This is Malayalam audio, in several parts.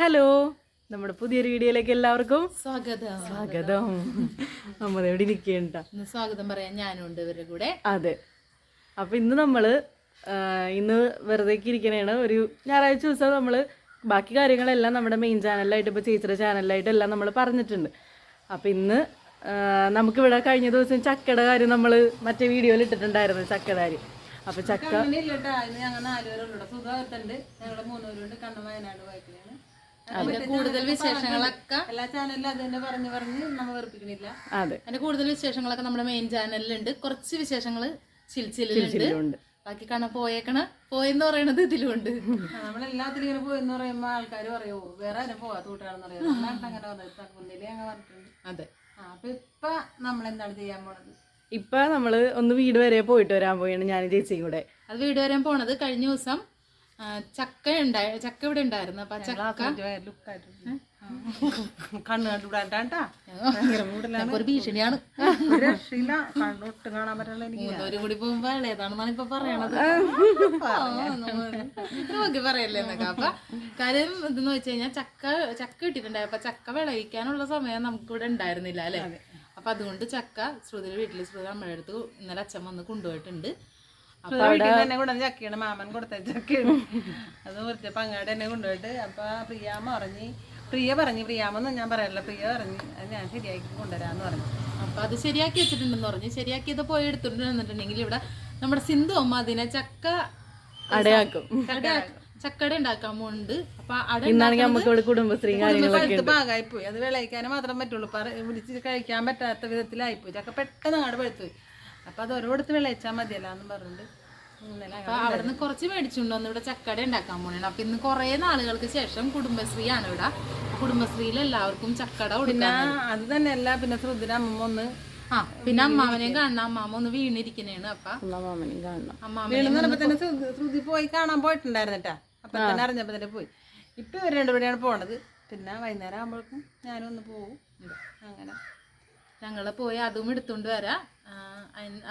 ഹലോ നമ്മുടെ പുതിയൊരു വീഡിയോയിലേക്ക് എല്ലാവർക്കും സ്വാഗതം. സ്വാഗതം. നമ്മൾ എവിടെ ഇരിക്കേണ്ട സ്വാഗതം പറയാൻ ഞാനും ഉണ്ട് ഇവരുടെ കൂടെ. അതെ. അപ്പൊ ഇന്ന് നമ്മൾ ഇന്ന് വെറുതെ ഇരിക്കണേണ്. ഒരു ഞായറാഴ്ച ദിവസം നമ്മൾ ബാക്കി കാര്യങ്ങളെല്ലാം നമ്മുടെ മെയിൻ ചാനലിലായിട്ട് ഇപ്പോൾ ചേച്ചിയുടെ ചാനലിലായിട്ട് എല്ലാം നമ്മൾ പറഞ്ഞിട്ടുണ്ട്. അപ്പം ഇന്ന് നമുക്ക് നമുക്കിവിടെ കഴിഞ്ഞ ദിവസം ചക്കയുടെ കാര്യം നമ്മൾ മറ്റേ വീഡിയോയിൽ ഇട്ടിട്ടുണ്ടായിരുന്നു ചക്കയുടെ കാര്യം അപ്പം ചക്ക ഞങ്ങൾ ഞങ്ങളുടെ മൂന്നുപേരുണ്ട്. വയനാട് അതിന്റെ കൂടുതൽ വിശേഷങ്ങളൊക്കെ എല്ലാ ചാനലിലും അത് തന്നെ പറഞ്ഞു പറഞ്ഞ് നമ്മ വെറുപ്പിക്കണില്ല അതെ. അതിന്റെ കൂടുതൽ വിശേഷങ്ങളൊക്കെ നമ്മുടെ മെയിൻ ചാനലിലുണ്ട് കുറച്ച് വിശേഷങ്ങൾ ചിൽച്ചിലുണ്ട് ഉണ്ട് ബാക്കി കാണാൻ പോയേക്കണ? പോയെന്ന് പറയണത് ഇതിലുണ്ട്. നമ്മളെല്ലാത്തിലും ഇങ്ങനെ പോയെന്ന് പറയുമ്പോ ആൾക്കാർ പറയോ വേറെ ആരും പോവാ തൂട്ടാണെന്ന് പറയാം. അങ്ങനെ വന്നത് തക്കുന്നില്ലേ ഞങ്ങൾ അതെ. അപ്പൊ ഇപ്പൊ നമ്മൾ എന്താണ് ചെയ്യാൻ പോണത്? ഇപ്പം നമ്മൾ ഒന്ന് വീട് വരെ പോയിട്ട് വരാൻ പോയാണ് ഞാൻ ചേച്ചിയും കൂടെ. അത് വീട് വരാൻ പോണത് കഴിഞ്ഞ ദിവസം ചക്ക ഉണ്ടായി ചക്ക ഇവിടെ ഉണ്ടായിരുന്നു. അപ്പൊ ചക്ക ലുക്കായിട്ടുണ്ട് കണ്ണ് കണ്ടുവിടാണ്ടാ ഭയങ്കര മൂടലാണ്. ഞങ്ങൾക്ക് ഒരു ഭീഷണിയാണ് മൂന്നൂര് കൂടി പോകുമ്പോ ഏതാണെന്നാണ് ഇപ്പൊ പറയണത്. നോക്കി പറയല്ലേ എന്നൊക്കെ. അപ്പൊ കാര്യം ഇതെന്ന് വെച്ച് കഴിഞ്ഞാൽ ചക്ക ചക്ക കിട്ടിയിട്ടുണ്ടായി. അപ്പൊ ചക്ക വിളയിക്കാനുള്ള സമയം നമുക്ക് ഇവിടെ ഉണ്ടായിരുന്നില്ല അല്ലെ? അപ്പൊ അതുകൊണ്ട് ചക്ക ശ്രുതിയുടെ വീട്ടിൽ ശ്രുതി അമ്മയുടെ അടുത്ത് ഇന്നലെ അച്ഛൻ വന്ന് കൊണ്ടുപോയിട്ടുണ്ട്. വീട്ടിൽ തന്നെ കൊണ്ടുവന്ന ചക്കയാണ്. മാമൻ കൊടുത്ത ചക്കയാണ്. അത് കുറച്ച് പങ്ങാട് എന്നെ കൊണ്ടുപോയിട്ട് അപ്പൊ പ്രിയാമ്മ പറഞ്ഞ് പ്രിയ പറഞ്ഞു പ്രിയാമെന്ന് ഞാൻ പറയാറില്ല പ്രിയ പറഞ്ഞു അത് ഞാൻ ശരിയാക്കി കൊണ്ടുവരാന്ന് പറഞ്ഞു. അപ്പൊ അത് ശരിയാക്കി വെച്ചിട്ടുണ്ടെന്ന് പറഞ്ഞു. ശരിയാക്കിയത് പോയി എടുത്തിട്ട് വന്നിട്ടുണ്ടെങ്കിൽ ഇവിടെ നമ്മുടെ സിന്ധു അമ്മ അതിനെ ചക്ക അടയാക്കും. ചക്കട ഉണ്ടാക്കാൻ പോകുന്നുണ്ട് അപ്പൊ അട ഇന്നാണെങ്കിൽ നമുക്ക് ഇവിടെ കുടുംബശ്രീ കാര്യങ്ങളൊക്കെ പോയി അത് വിളയിക്കാനും മാത്രം പറ്റുള്ളൂ. പറ വിളിച്ച് കഴിക്കാൻ പറ്റാത്ത വിധത്തിലായി പോയി ചക്ക പെട്ടെന്ന് അങ്ങോട്ട് പഴുത്തു പോയി അപ്പൊ അത് ഓരോരുത്തർ വിളയിച്ചാൽ മതിയല്ലോ എന്ന് പറഞ്ഞിട്ട് അപ്പൊ അവിടുന്ന് കുറച്ച് മേടിച്ചുകൊണ്ട് വന്ന് ഇവിടെ ചക്കട ഉണ്ടാക്കാൻ പോണേ അപ്പൊ ഇന്ന് കുറെ നാളുകൾക്ക് ശേഷം കുടുംബശ്രീയാണ് ഇവിടെ. കുടുംബശ്രീയിൽ എല്ലാവർക്കും ചക്കട പിന്നെ അത് തന്നെയല്ല പിന്നെ ശ്രുതിന് അമ്മ ഒന്ന് ആ പിന്നെ അമ്മാവനെയും കാണണം. അമ്മാമ ഒന്ന് വീണിരിക്കണേണ്. അപ്പൊ കാണണം. തന്നെ ശ്രുതി- പോയി കാണാൻ പോയിട്ടുണ്ടായിരുന്നിട്ടാ. അപ്പൊ തന്നെ അറിഞ്ഞപ്പോ തന്നെ പോയി. ഇപ്പൊ ഇവർ രണ്ടുപേരെയാണ് പോണത്. പിന്നെ വൈകുന്നേരം ആകുമ്പോഴേക്കും ഞാനും ഒന്ന് പോവും. അങ്ങനെ ഞങ്ങൾ പോയി അതും എടുത്തുകൊണ്ട് വരാം.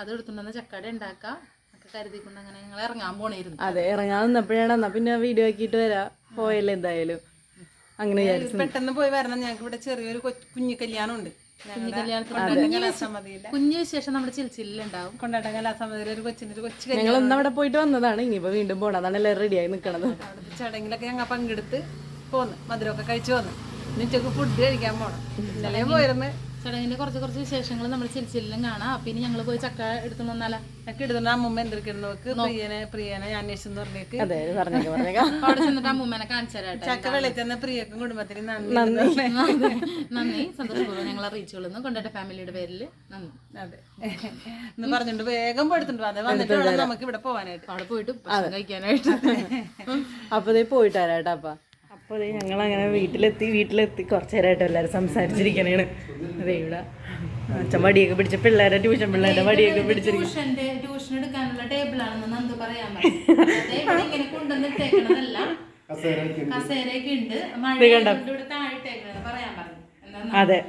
അത് ചക്കട ഉണ്ടാക്കാം ഒക്കെ കരുതിക്കൊണ്ട് അങ്ങനെ ഞങ്ങൾ ഇറങ്ങാൻ പോണേരുന്നു അതെ ഇറങ്ങാൻ നിന്നപ്പോഴാണ് എന്നാ പിന്നെ വീഡിയോ ആക്കിയിട്ട് വരാം. പോയല്ലോ എന്തായാലും. അങ്ങനെ പെട്ടെന്ന് പോയി വരണം. ഞങ്ങൾക്ക് ഇവിടെ ചെറിയൊരു കുഞ്ഞു കല്യാണം ഉണ്ട് കല്യാണത്തിന് കുഞ്ഞു വിശേഷം നമ്മുടെ ചിൽച്ചിലുണ്ടാവും കൊണ്ടാട്ടം കലാസമിതിയിൽ ഒരു കൊച്ചിന് ഒരു കൊച്ചു ഞങ്ങൾ ഒന്ന് അവിടെ പോയിട്ട് വന്നതാണ്. ഇനിയിപ്പോ വീണ്ടും പോണം. അതാണ് എല്ലാവരും റെഡിയായി നിൽക്കണത് അവിടുത്തെ ചടങ്ങിലൊക്കെ ഞങ്ങൾ പങ്കെടുത്ത് പോന്ന്. മധുരമൊക്കെ കഴിച്ചു വന്ന്. ഇനി ഉച്ചയ്ക്ക് ഫുഡ് കഴിക്കാൻ പോണം. ഇന്നലെ പോയിരുന്നു. ചടങ്ങിന്റെ കുറച്ച് കുറച്ച് വിശേഷങ്ങൾ നമ്മൾ ചിരിച്ചില്ലും കാണാം. അപ്പൊ ഇനി ഞങ്ങൾ പോയി ചക്ക എടുത്തു വന്നാലാ? ഒക്കെ എടുത്തോണ്ട് അമ്മൂമ്മ എന്തെടുക്കുന്നു നോക്ക്. പ്രിയനെ പ്രിയനെ പറഞ്ഞിട്ട് പറഞ്ഞേക്ക്. അതെ അവിടെ ചെന്നിട്ട് അമ്മൂമ്മനെ കാണിച്ചു തരാട്ടെ ചക്ക വിളിച്ചെന്ന പ്രിയക്കും കുടുംബത്തിന് നന്ദി നന്ദി. സന്തോഷപൂർവം ഞങ്ങൾ അറിയിച്ചോളുന്നു കൊണ്ടാട്ട ഫാമിലിയുടെ പേരിൽ നന്ദി. അതെ. എന്ന് പറഞ്ഞിട്ട് വേഗം പോയെടുത്തിട്ട് വന്നേ വന്നിട്ട് നമുക്ക് ഇവിടെ പോവാനായിട്ട്. അവിടെ പോയിട്ട് കഴിക്കാനായിട്ട്. അപ്പൊ പോയിട്ടാരാട്ടാ അപ്പ. അപ്പൊ ഇതേ ഞങ്ങൾ അങ്ങനെ വീട്ടിലെത്തി വീട്ടിലെത്തി. കുറച്ചു നേരമായിട്ട് എല്ലാവരും സംസാരിച്ചിരിക്കണേണ്. അതെ ഇവിടെ അച്ഛൻ വടിയൊക്കെ പിടിച്ച പിള്ളേരെ ട്യൂഷൻ പിള്ളേരെ വടിയൊക്കെ പിടിച്ചിരിക്കും ട്യൂഷൻ എടുക്കാനുള്ള ടേബിളാണെന്ന് പറയാൻ കസേരയൊക്കെ ഉണ്ട്. പറയാൻ പറഞ്ഞു. അതെ.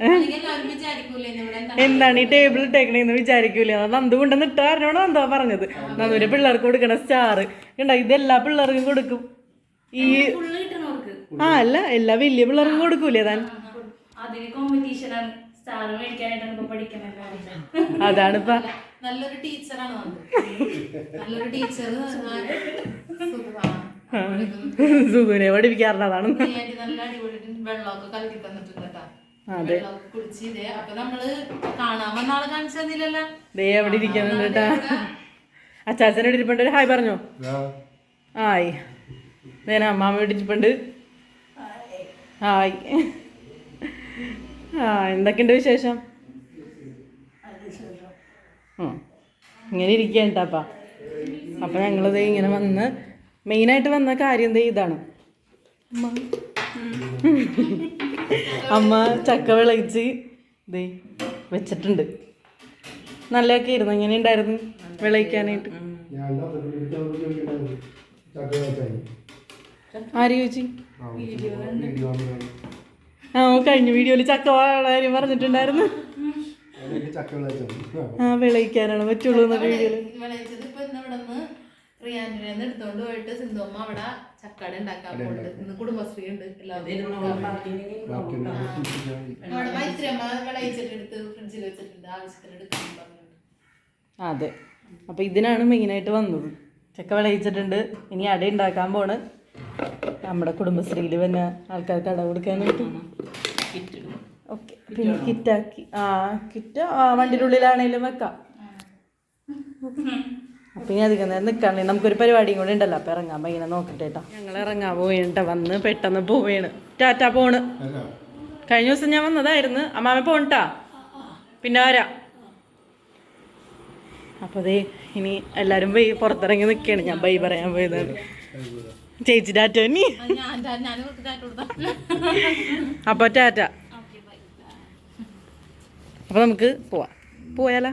എന്താണ്? ഈ ടേബിൾ ഇട്ടേക്കണേന്ന് വിചാരിക്കൂല? നന്ദു കൊണ്ടെന്ന് ഇട്ടാരനോട് നന്ദാ പറഞ്ഞത്. നന്ദുവിന്റെ പിള്ളേർക്ക് കൊടുക്കണ സ്റ്റാർ ഉണ്ടോ ഇതെല്ലാ പിള്ളേർക്കും കൊടുക്കും. ഈ ആ അല്ല എല്ലാ വലിയ പിള്ളേർക്കും കൊടുക്കൂലേ താൻ? അതിന് കോമ്പറ്റീഷനാണ് സ്റ്റാർ മേടിക്കാനായിട്ടാണ് ഇപ്പൊ പഠിക്കുന്നത് അതാണിപ്പ. നല്ലൊരു ടീച്ചറാണ് നല്ലൊരു ടീച്ചർ സുഖുനെ പഠിപ്പിക്കാറുണ്ട് അതാണ്. നല്ല അടിപൊളി വെള്ളമൊക്കെ കലക്കി തന്നിട്ടുണ്ട് കേട്ടോ. തന്നില്ലല്ലോ. ദേ അവിടെ ഇരിക്കുന്നുണ്ട് കേട്ടാ. അച്ചാച്ചനോട് ഇരിപ്പുണ്ട്. ഒരു ഹായ് പറഞ്ഞോ. ആയി നേന അമ്മാമ്മ ഇടിച്ചിപ്പുണ്ട് ഹായ്. ആ എന്തൊക്കെയുണ്ട് വിശേഷം. ഇങ്ങനെ ഇരിക്കുകയാണ് കേട്ടാപ്പാ അപ്പം ഞങ്ങളിത് ഇങ്ങനെ വന്ന് മെയിനായിട്ട് വന്ന കാര്യം എന്താ ഇതാണ്. അമ്മ. അമ്മ ചക്ക വിളയിച്ച് ദേ വെച്ചിട്ടുണ്ട്. നല്ലതൊക്കെ ഇരുന്നു എങ്ങനെ ഉണ്ടായിരുന്നു വിളയിക്കാനായിട്ട്? ആര് ചോദിച്ചു? ആ കഴിഞ്ഞ. വീഡിയോയിൽ ചക്ക കാര്യം പറഞ്ഞിട്ടുണ്ടായിരുന്നു. ആ വിളയിക്കാനാണ് പറ്റുള്ളൂ എന്നൊക്കെ വീഡിയോയിൽ വിളയിച്ചത് ഇപ്പൊ ഇന്ന് ഇവിടെ നിന്ന് റിയാൻഡിനെ എടുത്തോണ്ട് പോയിട്ട് സിന്ധുമ്മ അവിടെ ചക്കട ഉണ്ടാക്കാൻ പോകുന്നുണ്ട് ഇന്ന് കുടുംബശ്രീ ഉണ്ട് എല്ലാവരും നമ്മുടെ മൈത്രിയമ്മ വിളയിച്ചിട്ടെടുത്ത് ഫ്രിഡ്ജിൽ വെച്ചിട്ടുണ്ട്. ആവശ്യത്തിന് എടുക്കാൻ അതെ. അപ്പൊ ഇതിനാണ് മെയിനായിട്ട് വന്നത്. ചക്ക വിളയിച്ചിട്ടുണ്ട്. ഇനി അട ഉണ്ടാക്കാൻ പോണ്. നമ്മുടെ കുടുംബശ്രീയിൽ പിന്നെ ആൾക്കാർക്ക് അട കൊടുക്കാനായിട്ട്. ഓക്കെ പിന്നെ കിറ്റാക്കി ആ കിറ്റ് ആ വണ്ടിയുടെ ഉള്ളിലാണേലും വെക്കാം. അപ്പം ഇനി അധികം നേരം നിൽക്കാണ്ട് നമുക്കൊരു പരിപാടിയും കൂടെ ഉണ്ടല്ലോ. അപ്പം ഇറങ്ങാൻ ഭയങ്കര നോക്കട്ടെ കേട്ടോ ഞങ്ങൾ ഇറങ്ങാൻ പോവേണ്ട വന്ന് പെട്ടെന്ന് പോവേണ്. ടാറ്റ പോണ്. കഴിഞ്ഞ ദിവസം ഞാൻ വന്നതായിരുന്നു. അമ്മാമ പോണട്ടാ പിന്നെ വരാം അപ്പോൾ അതേ ഇനി എല്ലാവരും പോയി പുറത്തിറങ്ങി നിൽക്കുകയാണ് ഞാൻ ബൈ പറയാൻ പോയതാണ്. ചേച്ചി ടാറ്റ നീ അപ്പൊ അപ്പോൾ ടാറ്റ അപ്പോൾ നമുക്ക് പോവാം. പോയാലോ?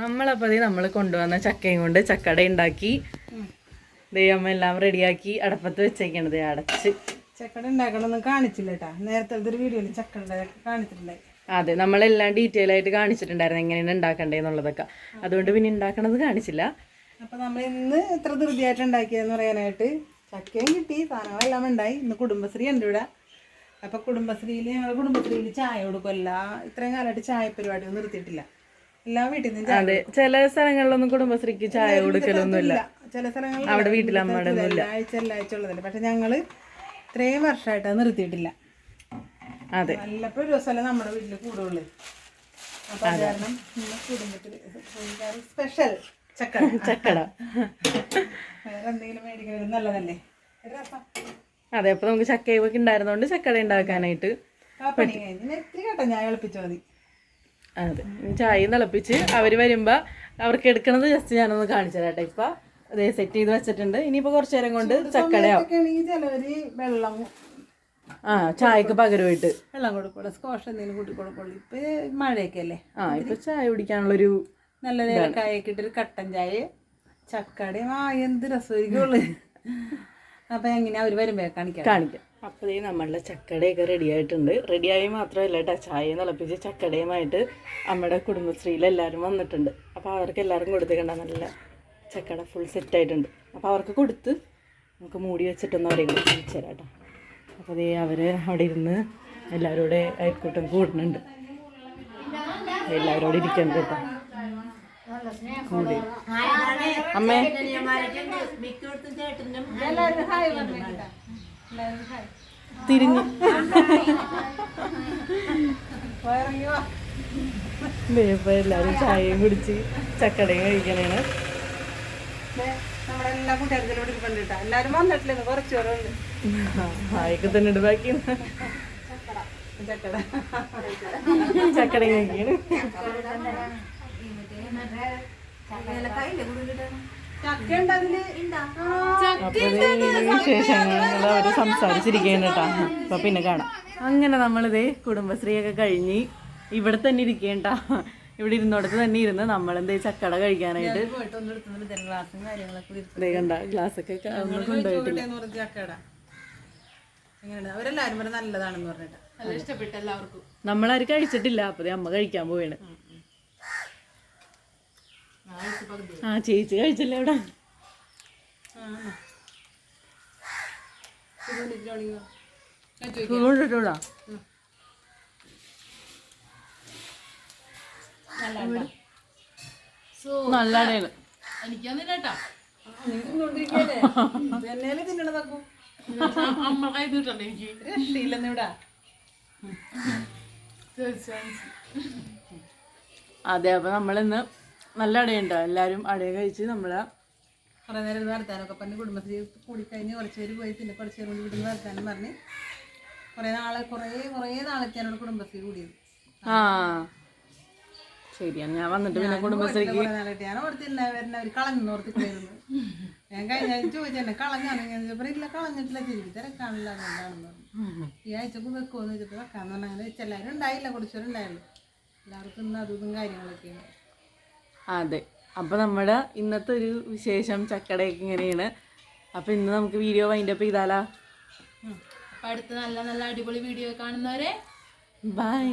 നമ്മളപ്പോൾ അതേ നമ്മൾ കൊണ്ടുവന്ന ചക്കയും കൊണ്ട് ചക്കട ഉണ്ടാക്കി. ദൈവം എല്ലാം റെഡിയാക്കി അടപ്പത്ത് വെച്ചേക്കണത് അടച്ച്. ചക്കട ഉണ്ടാക്കണമെന്ന് കാണിച്ചില്ല കേട്ടാ നേരത്തെ ഒരു വീഡിയോയിൽ ചക്കട കാണിച്ചിട്ടുണ്ടായി. അതെ നമ്മളെല്ലാം ഡീറ്റെയിൽ ആയിട്ട് കാണിച്ചിട്ടുണ്ടായിരുന്നു എങ്ങനെയാണ് ഉണ്ടാക്കണ്ടേ എന്നുള്ളതൊക്കെ. അതുകൊണ്ട് പിന്നെ ഉണ്ടാക്കണത് കാണിച്ചില്ല. അപ്പൊ നമ്മൾ ഇന്ന് എത്ര ധൃതിയായിട്ട് ഉണ്ടാക്കിയെന്ന് പറയാനായിട്ട് ചക്കയും കിട്ടി സാധനങ്ങളെല്ലാം ഉണ്ടായി. ഇന്ന് കുടുംബശ്രീ ഉണ്ട് ഇവിടെ. അപ്പം കുടുംബശ്രീയിൽ ഞങ്ങൾ കുടുംബശ്രീയിൽ ചായ കൊടുക്കും. എല്ലാ ഇത്രയും കാലമായിട്ട് ചായ പരിപാടി ഒന്നും നിർത്തിയിട്ടില്ല. എല്ലാ വീട്ടിൽ നിന്നും അതെ ചില സ്ഥലങ്ങളിലൊന്നും കുടുംബശ്രീക്ക് ചായ കൊടുക്കലൊന്നുമില്ല. ചില സ്ഥലങ്ങളിൽ അവിടെ വീട്ടിൽ അമ്മയുടെ ഇല്ല ആഴ്ച എല്ലാ ആഴ്ച ഉള്ളതല്ലേ. പക്ഷെ ഞങ്ങൾ ഇത്രയും വർഷമായിട്ട് അത് നിർത്തിയിട്ടില്ല. അതെ. വല്ലപ്പോഴും ഒരു ദിവസമല്ലേ നമ്മുടെ വീട്ടിൽ കൂടുള്ളൂ. അപ്പൊ കാരണം കുടുംബത്തിൽ സ്പെഷ്യൽ ചക്കട. ചക്കട. വേറെ എന്തെങ്കിലും മേടിക്കുന്നത് നല്ലതല്ലേ? അതെ അപ്പൊ നമുക്ക് ചക്കയൊക്കെ ഉണ്ടായിരുന്നോണ്ട് ചക്കട ഉണ്ടാക്കാനായിട്ട് കേട്ടോ ഞാൻ മതി. അതെ ചായ തിളപ്പിച്ച് അവർ വരുമ്പോൾ അവർക്ക് എടുക്കണത് ജസ്റ്റ് ഞാനൊന്ന് കാണിച്ചു തരാട്ടെ ഇപ്പം അതേ സെറ്റ് ചെയ്ത് വെച്ചിട്ടുണ്ട്. ഇനിയിപ്പോൾ കുറച്ചു നേരം കൊണ്ട് ചക്കടയാവും. ആണെങ്കിൽ വെള്ളം ആ ചായക്ക് പകരമായിട്ട്. വെള്ളം കൊടുക്കൂടെ സ്കോഷ് എന്തെങ്കിലും കൂട്ടി കൊടുക്കുള്ളൂ. ഇപ്പൊ മഴയൊക്കെ അല്ലേ? ആ ഇപ്പൊ ചായ കുടിക്കാനുള്ളൊരു നല്ല നേരക്കായൊക്കെ ഇട്ടൊരു കട്ടൻ ചായ ചക്കടയും ആ എന്ത് രസമായിരിക്കുള്ളു അപ്പൊ എങ്ങനെ അവർ വരുമ്പോ കാണിക്കാം? കാണിക്കാം. അപ്പോഴേ നമ്മളുടെ ചക്കടയൊക്കെ റെഡി ആയിട്ടുണ്ട്. റെഡിയായി മാത്രമല്ല കേട്ടോ ചായ തിളപ്പിച്ച് ചക്കടയുമായിട്ട് നമ്മുടെ കുടുംബശ്രീയിൽ എല്ലാവരും വന്നിട്ടുണ്ട്. അപ്പോൾ അവർക്ക് എല്ലാവർക്കും കൊടുത്തേക്കണ്ട നല്ല ചക്കട ഫുൾ സെറ്റ് ആയിട്ടുണ്ട്. അപ്പോൾ അവർക്ക് കൊടുത്ത് നമുക്ക് മൂടി വെച്ചിട്ടൊന്ന് അവരെ കൂടെ കാണിച്ചു തരാം കേട്ടോ അപ്പോൾ അതേ അവർ അവിടെ ഇരുന്ന് എല്ലാവരും കൂടെ അയൽക്കൂട്ടം കൂടുന്നുണ്ട്. എല്ലാവരോടും കൂടെ കേട്ടോ. കൂടി അമ്മേ. തിരിഞ്ഞ്. ഇപ്പൊ എല്ലാവരും ചായയും കുടിച്ച് ചക്കടയും കഴിക്കണേണ്. നമ്മുടെ എല്ലാ കൂട്ടുകാരും ഇവിടെ ഇരിപ്പുണ്ട് കേട്ടോ. എല്ലാരും വന്നിട്ടില്ലെന്ന് കുറച്ച് പേരുണ്ട്. ആയൊക്കെ തന്നെ ഉണ്ട് ബാക്കി ചക്കട. ചക്കട കഴിക്കാണ്. വിശേഷങ്ങൾ അവർ സംസാരിച്ചിരിക്കുകയാണ് കേട്ടോ അപ്പൊ പിന്നെ കാണാം അങ്ങനെ നമ്മളിത് കുടുംബശ്രീയൊക്കെ കഴിഞ്ഞ് ഇവിടെ തന്നെ ഇരിക്കേണ്ട. ഇവിടെ ഇരുന്നോടത്ത് തന്നെ ഇരുന്ന് നമ്മളെന്തേ ചക്കട കഴിക്കാനായിട്ട് കണ്ട ഗ്ലാസ്സൊക്കെ ഒന്നും കൊണ്ടുപോയിട്ടില്ല അവരെല്ലാരും നല്ലതാണെന്ന് പറഞ്ഞിട്ട്. നമ്മളാരും കഴിച്ചിട്ടില്ല. അപ്പൊ അമ്മ കഴിക്കാൻ പോവാണ്. ആ ചേച്ചി കഴിച്ചല്ലേ ഇവിടെ. നല്ല അടയാണ്. തിന്നണതാക്കും? എനിക്ക്? തീർച്ചയായും അതെ അപ്പൊ നമ്മളിന്ന് നല്ല അടയുണ്ടോ? എല്ലാരും അടയ കഴിച്ച് നമ്മളെ കുറേ നേരം ഇരുന്ന് വർത്താനൊക്കെ പറഞ്ഞ് കുടുംബശ്രീ കൂടിക്കഴിഞ്ഞ് കുറച്ച് പേര് പോയി. പിന്നെ കുറച്ച് പേര് കൂടി വീട്ടിൽ വർത്താനം പറഞ്ഞ് കുറേ നാളെ കുറേ കുറേ നാളെത്തിയാണ് കുടുംബശ്രീ കൂടിയത്. ആ ശരിയാണ്. ഞാൻ വന്നിട്ട് പിന്നെ കുടുംബശ്രീക്ക് ഞാൻ ഓർത്തില്ല വരുന്ന അവർ കളഞ്ഞു ഓർത്തിട്ടായിരുന്നു. ഞാൻ കഴിഞ്ഞ ആഴ്ച ചോദിച്ചെന്നെ കളഞ്ഞാണ് ഞാൻ ചോദിച്ചപ്പോൾ ഇല്ല കളഞ്ഞിട്ടില്ല ശരി തിരക്കാണില്ല അതുകൊണ്ടാണെന്ന് പറഞ്ഞു. ഈ ആഴ്ച വെക്കുമെന്ന് വെച്ചിട്ട് വെക്കാന്ന് പറഞ്ഞാൽ അങ്ങനെ വെച്ചെല്ലാവരും ഉണ്ടായില്ല കുറച്ചവരുണ്ടായുള്ളൂ എല്ലാവർക്കും ഇന്ന് അതും കാര്യങ്ങളൊക്കെയാണ്. അതെ. അപ്പോൾ നമ്മുടെ ഇന്നത്തെ ഒരു വിശേഷം ചക്കടയൊക്കെ ഇങ്ങനെയാണ്. അപ്പോൾ ഇന്ന് നമുക്ക് വീഡിയോ വൈൻഡ് അപ്പ് ചെയ്താലാ. അപ്പോൾ അടുത്ത നല്ല നല്ല അടിപൊളി വീഡിയോ കാണുന്നവരെ ബൈ